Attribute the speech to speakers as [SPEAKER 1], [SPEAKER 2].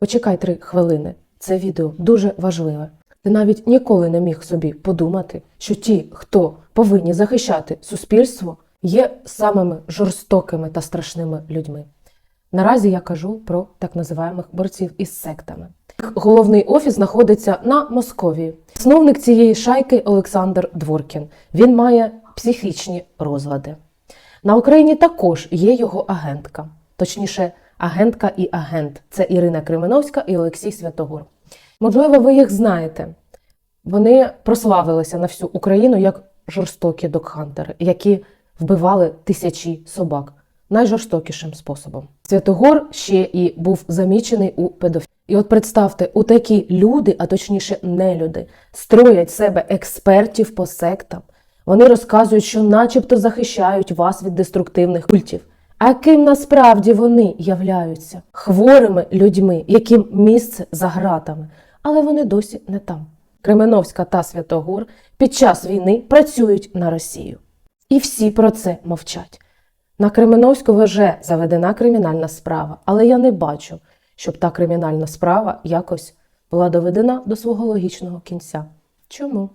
[SPEAKER 1] Почекай три хвилини. Це відео дуже важливе. Ти навіть ніколи не міг собі подумати, що ті, хто повинні захищати суспільство, є самими жорстокими та страшними людьми. Наразі я кажу про так називаємих борців із сектами. Головний офіс знаходиться на Московії. Засновник цієї шайки Олександр Дворкін. Він має психічні розлади. На Україні також є його агентка, точніше, агентка і агент. Це Ірина Кременовська і Олексій Святогор. Можливо, ви їх знаєте. Вони прославилися на всю Україну як жорстокі докхантери, які вбивали тисячі собак найжорстокішим способом. Святогор ще і був замічений у педофілії. І от представте, у такі люди, а точніше нелюди, строять себе експертів по сектам. Вони розказують, що начебто захищають вас від деструктивних культів. А ким насправді вони являються хворими людьми, яким місце за гратами, але вони досі не там. Кременовська та Святогор під час війни працюють на Росію. І всі про це мовчать. На Кременовського вже заведена кримінальна справа, але я не бачу, щоб та кримінальна справа якось була доведена до свого логічного кінця. Чому?